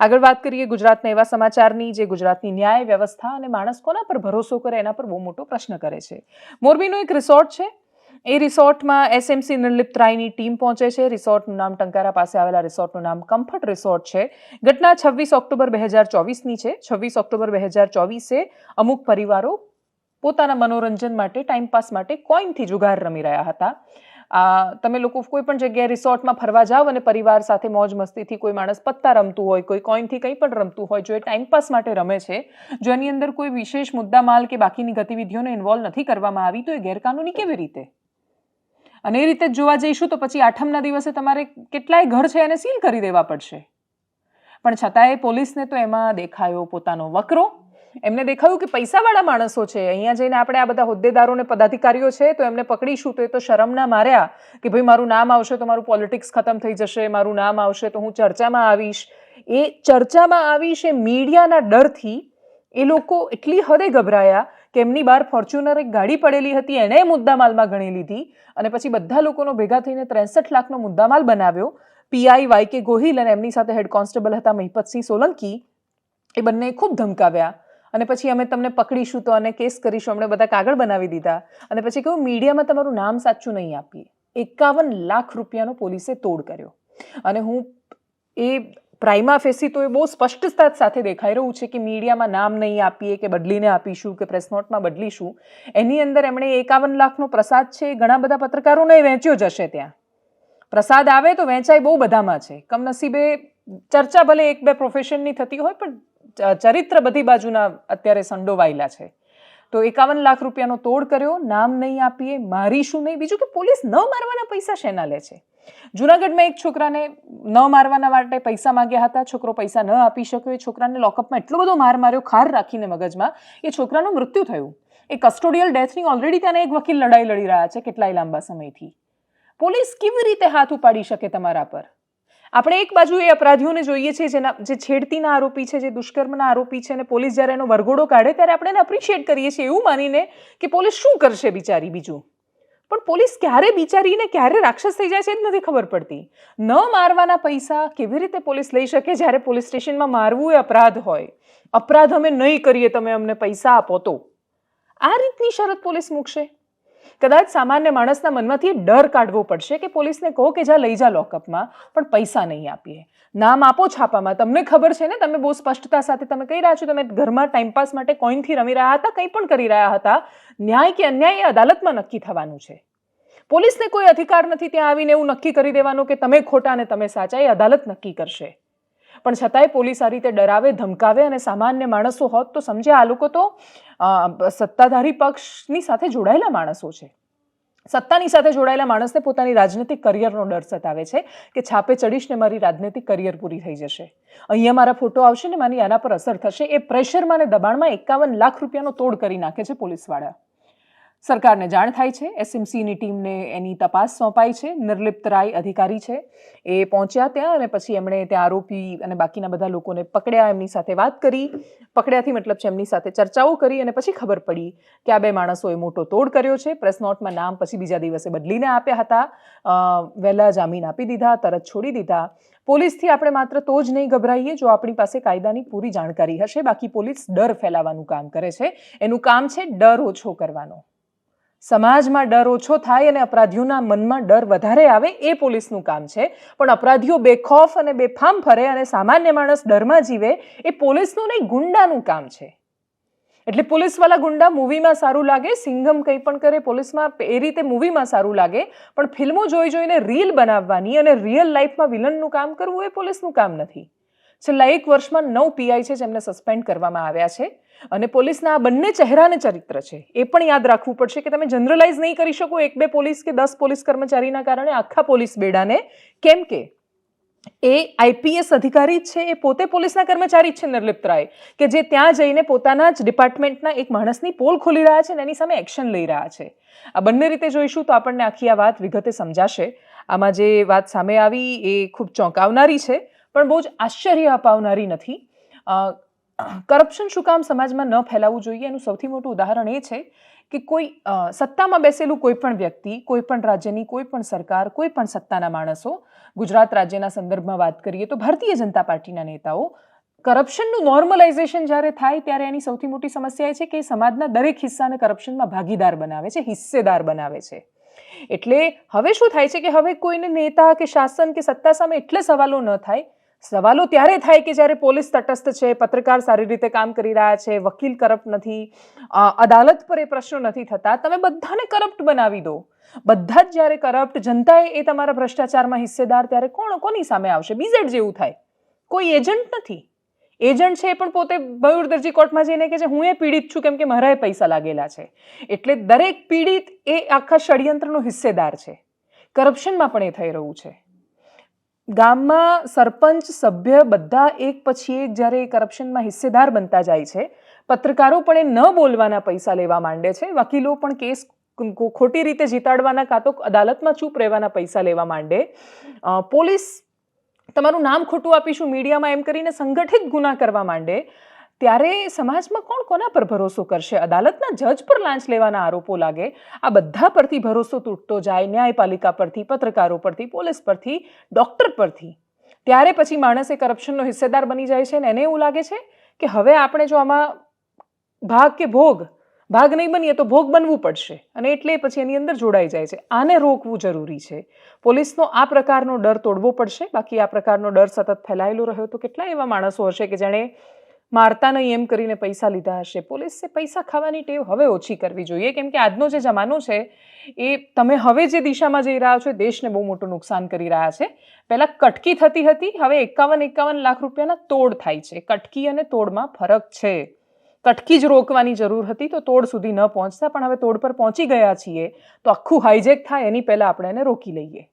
આગળ વાત કરીએ ગુજરાતના એવા સમાચારની જે ગુજરાતની ન્યાય વ્યવસ્થા અને માણસ કોના પર ભરોસો કરે, એના પર બહુ મોટો પ્રશ્ન કરે છે. મોરબીનું એક રિસોર્ટ છે. એ રિસોર્ટમાં એસએમસી નિર્લિપ્ત રાયની ટીમ પહોંચે છે. રિસોર્ટનું નામ ટંકારા પાસે આવેલા રિસોર્ટનું નામ કમ્ફર્ટ રિસોર્ટ છે. ઘટના છવ્વીસ ઓક્ટોબર બે હજાર ચોવીસની છે. છવ્વીસ ઓક્ટોબર બે હજાર ચોવીસે અમુક પરિવારો પોતાના મનોરંજન માટે ટાઈમપાસ માટે કોઈનથી જુગાર રમી રહ્યા હતા. તમે લોકો કોઈ પણ જગ્યાએ રિસોર્ટમાં ફરવા જાઓ અને પરિવાર સાથે મોજ મસ્તીથી કોઈ માણસ પત્તા રમતું હોય, કોઈ કોઈનથી કંઈ પણ રમતું હોય, જો એ ટાઈમપાસ માટે રમે છે, જો એની અંદર કોઈ વિશેષ મુદ્દામાલ કે બાકીની ગતિવિધિઓને ઇન્વોલ્વ નથી કરવામાં આવી, તો એ ગેરકાનૂની કેવી રીતે? અને એ રીતે જોવા જઈશું તો પછી આઠમના દિવસે તમારે કેટલાય ઘર છે એને સીલ કરી દેવા પડશે. પણ છતાંય પોલીસને તો એમાં દેખાયો પોતાનો વકરો એમને દેખાયું કે પૈસાવાળા માણસો છે. અહીંયા જઈને આપણે આ બધા હોદ્દેદારોને પદાધિકારીઓ છે તો એમને પકડીશું તો એ તો શરમના માર્યા કે ભાઈ મારું નામ આવશે તો મારું પોલિટિક્સ ખતમ થઈ જશે, મારું નામ આવશે તો હું ચર્ચામાં આવીશ. એ ચર્ચામાં આવીશ એ મીડિયાના ડરથી એ લોકો એટલી હદે ગભરાયા કે એમની બહાર ફોર્ચ્યુનર એક ગાડી પડેલી હતી એણે મુદ્દામાલમાં ગણી લીધી અને પછી બધા લોકોનો ભેગા થઈને ત્રેસઠ લાખનો મુદ્દામાલ બનાવ્યો. પીઆઈ વાય કે ગોહિલ અને એમની સાથે હેડ કોન્સ્ટેબલ હતા મહિપતસિંહ સોલંકી. એ બંને ખૂબ ધમકાવ્યા. અને પછી અમે તમને પકડીશું તો અને કેસ કરીશું. અમને બધા કાગળ બનાવી દીધા. અને પછી કહ્યું, મીડિયામાં તમારું નામ સાચું નહીં આપીએ. એકાવન લાખ રૂપિયાનો પોલીસે તોડ કર્યો. અને હું એ પ્રાઇમા ફેસી તો એ બહુ સ્પષ્ટતા સાથે દેખાઈ રહ્યું છે કે મીડિયામાં નામ નહીં આપીએ, કે બદલીને આપીશું, કે પ્રેસ નોટમાં બદલીશું. એની અંદર એમણે એકાવન લાખનો પ્રસાદ છે, એ ઘણા બધા પત્રકારોને વહેંચ્યો જશે ત્યાં. પ્રસાદ આવે તો વહેંચાય બહુ બધામાં છે. કમનસીબે ચર્ચા ભલે એક બે પ્રોફેશનની થતી હોય, પણ ચરિત્ર બધી બાજુના અત્યારે સંડોવાયેલા છે. તો એકાવન લાખ રૂપિયાનો તોડ કર્યો, નામ નહીં આપીએ, મારીશું નહીં, બીજું કે પોલીસ ન મારવાના પૈસા શેના લે છે? જુનાગઢમાં એક છોકરાને ન મારવાના માટે પૈસા માંગ્યા હતા, છોકરો પૈસા ન આપી શક્યો, એ છોકરાને લોકઅપમાં એટલો બધો માર માર્યો, ખાર રાખીને મગજમાં, એ છોકરાનું મૃત્યુ થયું. એ કસ્ટોડિયલ ડેથની ઓલરેડી ત્યાં એક વકીલ લડાઈ લડી રહ્યા છે કેટલાય લાંબા સમયથી. પોલીસ કેવી રીતે હાથ ઉપાડી શકે તમારા પર? આપણે એક બાજુ એ અપરાધીઓને જોઈએ છીએ, જેના જે છેડતીના આરોપી છે, જે દુષ્કર્મના આરોપી છે અને પોલીસ જ્યારે એનો વરઘોડો કાઢે, ત્યારે આપણે એને અપ્રિશિએટ કરીએ છીએ એવું માનીને કે પોલીસ શું કરશે બિચારી બીજું. પણ પોલીસ ક્યારે બિચારીને ક્યારે રાક્ષસ થઈ જાય છે એ જ નથી ખબર પડતી. ન મારવાના પૈસા કેવી રીતે પોલીસ લઈ શકે જ્યારે પોલીસ સ્ટેશનમાં મારવું એ અપરાધ હોય? અપરાધ અમે નહીં કરીએ, તમે અમને પૈસા આપો તો. આ રીતની શરત પોલીસ મૂકશે? કદાચ સામાન્ય માણસના મનમાંથી ડર કાઢવો પડશે કે પોલીસને કહો કે જા, લઈ જા લોકઅપમાં, પણ પૈસા નહીં આપીએ. નામ આપો છાપામાં. તમને ખબર છે ને, તમે બહુ સ્પષ્ટતા સાથે તમે કહી રહ્યા છો, તમે ઘરમાં ટાઈમપાસ માટે કોઈનથી રમી રહ્યા હતા, કંઈ પણ કરી રહ્યા હતા, ન્યાય કે અન્યાય એ અદાલતમાં નક્કી થવાનું છે. પોલીસને કોઈ અધિકાર નથી ત્યાં આવીને એવું નક્કી કરી દેવાનું કે તમે ખોટા અને તમે સાચા, એ અદાલત નક્કી કરશે. પણ છતાંય પોલીસ આ રીતે ડરાવે, ધમકાવે અને સામાન્ય માણસો હોત તો સમજે આ લોકો તો સત્તાધારી પક્ષની સાથે જોડાયેલા માણસો છે. સત્તાની સાથે જોડાયેલા માણસને પોતાની રાજનૈતિક કરિયરનો ડર સતાવે છે કે છાપે ચડીશ ને મારી રાજનૈતિક કરિયર પૂરી થઈ જશે. અહીંયા મારા ફોટો આવશે ને મારી આના પર અસર થશે, એ પ્રેશરમાં અને દબાણમાં એકાવન લાખ રૂપિયાનો તોડ કરી નાખે છે પોલીસવાળા. સરકારને જાણ થાય છે. એસએમસીની ટીમને એની તપાસ સોંપાઈ છે. નિર્લિપ્ત રાય અધિકારી છે. એ પહોંચ્યા ત્યાં અને પછી એમણે ત્યાં આરોપી અને બાકીના બધા લોકોને પકડ્યા, એમની સાથે વાત કરી. પકડ્યાથી મતલબ છે એમની સાથે ચર્ચાઓ કરી અને પછી ખબર પડી કે આ બે માણસોએ મોટો તોડ કર્યો છે. પ્રેસ નોટમાં નામ પછી બીજા દિવસે બદલીને આપ્યા હતા. વહેલા જામીન આપી દીધા, તરત છોડી દીધા. પોલીસથી આપણે માત્ર તો જ નહીં ગભરાઈએ. જો આપણી પાસે કાયદાની પૂરી જાણકારી હશે, બાકી પોલીસ ડર ફેલાવવાનું કામ કરે છે. એનું કામ છે ડર ઓછો કરવાનો. સમાજમાં ડર ઓછો થાય અને અપરાધીઓના મનમાં ડર વધારે આવે એ પોલીસનું કામ છે. પણ અપરાધીઓ બેખોફ અને બેફામ ફરે અને સામાન્ય માણસ ડરમાં જીવે એ પોલીસનું નહીં, ગુંડાનું કામ છે. એટલે પોલીસવાળા ગુંડા મૂવીમાં સારું લાગે સિંઘમ કંઈ પણ કરે પોલીસમાં, એ રીતે મૂવીમાં સારું લાગે, પણ ફિલ્મો જોઈ જોઈને રીલ બનાવવાની અને રિયલ લાઈફમાં વિલનનું કામ કરવું એ પોલીસનું કામ નથી. છેલ્લા એક વર્ષમાં નવ પીઆઈ છે જેમને સસ્પેન્ડ કરવામાં આવ્યા છે. અને પોલીસના આ બંને ચહેરાને ચરિત્ર છે. એ પણ યાદ રાખવું પડશે કે તમે જનરલાઇઝ નહીં કરી શકો એક બે પોલીસ કે દસ પોલીસ કર્મચારીના કારણે આખા પોલીસ બેડાને. કેમ કે એ આઈપીએસ અધિકારી છે, એ પોતે પોલીસના કર્મચારી છે નિર્લિપ્ત રાય, કે જે ત્યાં જઈને પોતાના જ ડિપાર્ટમેન્ટના એક માણસની પોલ ખોલી રહ્યા છે અને એની સામે એક્શન લઈ રહ્યા છે. આ બંને રીતે જોઈશું તો આપણને આખી આ વાત વિગતે સમજાશે. આમાં જે વાત સામે આવી એ ખૂબ ચોંકાવનારી છે. પણ બહુ જ આશ્ચર્ય અપાવનારી નથી. કરપ્શન શું કામ સમાજમાં ન ફેલાવવું જોઈએ એનું સૌથી મોટું ઉદાહરણ એ છે કે કોઈ સત્તામાં બેસેલું કોઈ પણ વ્યક્તિ, કોઈ પણ રાજ્યની, કોઈ પણ સરકાર, કોઈ પણ સત્તાના માણસો, ગુજરાત રાજ્યના સંદર્ભમાં વાત કરીએ તો ભારતીય જનતા પાર્ટીના નેતાઓ કરપ્શનનું નોર્મલાઇઝેશન જ્યારે થાય ત્યારે એની સૌથી મોટી સમસ્યા એ છે કે સમાજના દરેક હિસ્સાને કરપ્શનમાં ભાગીદાર બનાવે છે, હિસ્સેદાર બનાવે છે. એટલે હવે શું થાય છે કે હવે કોઈને નેતા કે શાસન કે સત્તા સામે એટલે સવાલો ન થાય સવાલો ત્યારે થાય કે જ્યારે પોલીસ તટસ્થ છે, પત્રકાર સારી રીતે કામ કરી રહ્યા છે, વકીલ કરપ્ટ નથી અદાલત પર એ પ્રશ્નો નથી થતા, તમે બધાને કરપ્ટ બનાવી દો. બધા જ જ્યારે કરપ્ટ, જનતાએ એ તમારા ભ્રષ્ટાચારમાં હિસ્સેદાર ત્યારે કોણ, કોની સામે આવશે? બીઝેડ જેવું થાય. કોઈ એજન્ટ નથી. એજન્ટ છે એ પણ પોતે મયુર દરજી કોર્ટમાં જઈને કે છે, હું એ પીડિત છું, કેમ કે મારા પૈસા લાગેલા છે. એટલે દરેક પીડિત એ આખા ષડયંત્રનો હિસ્સેદાર છે. કરપ્શનમાં પણ એ થઈ રહ્યું છે. ગામમાં સરપંચ, સભ્ય બધા એક પછી એક જ્યારે એ કરપ્શનમાં હિસ્સેદાર બનતા જાય છે, પત્રકારો પણ એ ન બોલવાના પૈસા લેવા માંડે છે, વકીલો પણ કેસ ખોટી રીતે જીતાડવાના કાં તો અદાલતમાં ચૂપ રહેવાના પૈસા લેવા માંડે. પોલીસ તમારું નામ ખોટું આપીશું, મીડિયામાં એમ કરીને સંગઠિત ગુના કરવા માંડે. ત્યારે સમાજમાં કોણ કોના પર ભરોસો કરશે? અદાલતના જજ પર લાંચ લેવાના આરોપો લાગે. આ બધા પરથી ભરોસો તૂટતો જાય. ન્યાયપાલિકા પરથી, પત્રકારો પરથી, પોલીસ પરથી, ડૉક્ટર પરથી. ત્યારે પછી માણસ કરપ્શનનો હિસ્સેદાર બની જાય છે ને એને એવું લાગે છે કે હવે આપણે જો આમાં ભાગ કે ભોગ, ભાગ નહીં બનીએ તો ભોગ બનવું પડશે અને એટલે પછી એની અંદર જોડાઈ જાય છે. આને રોકવું જરૂરી છે. પોલીસનો આ પ્રકારનો ડર તોડવો પડશે. બાકી આ પ્રકારનો ડર સતત ફેલાયેલો રહ્યો તો કેટલા એવા માણસો હશે કે જેણે મારતા નહીં એમ કરીને પૈસા લીધા હશે. પોલીસે પૈસા ખાવાની ટેવ હવે ઓછી કરવી જોઈએ. કેમ કે આજનો જે જમાનો છે, એ તમે હવે જે દિશામાં જઈ રહ્યા છો દેશને બહુ મોટું નુકસાન કરી રહ્યા છે. પહેલાં કટકી થતી હતી, હવે એકાવન એકાવન લાખ રૂપિયાના તોડ થાય છે. કટકી અને તોડમાં ફરક છે. કટકી જ રોકવાની જરૂર હતી, તો તોડ સુધી ન પહોંચતા, પણ હવે તોડ પર પહોંચી ગયા છીએ. તો આખું હાઈજેક થાય, એની પહેલાં આપણે એને રોકી લઈએ.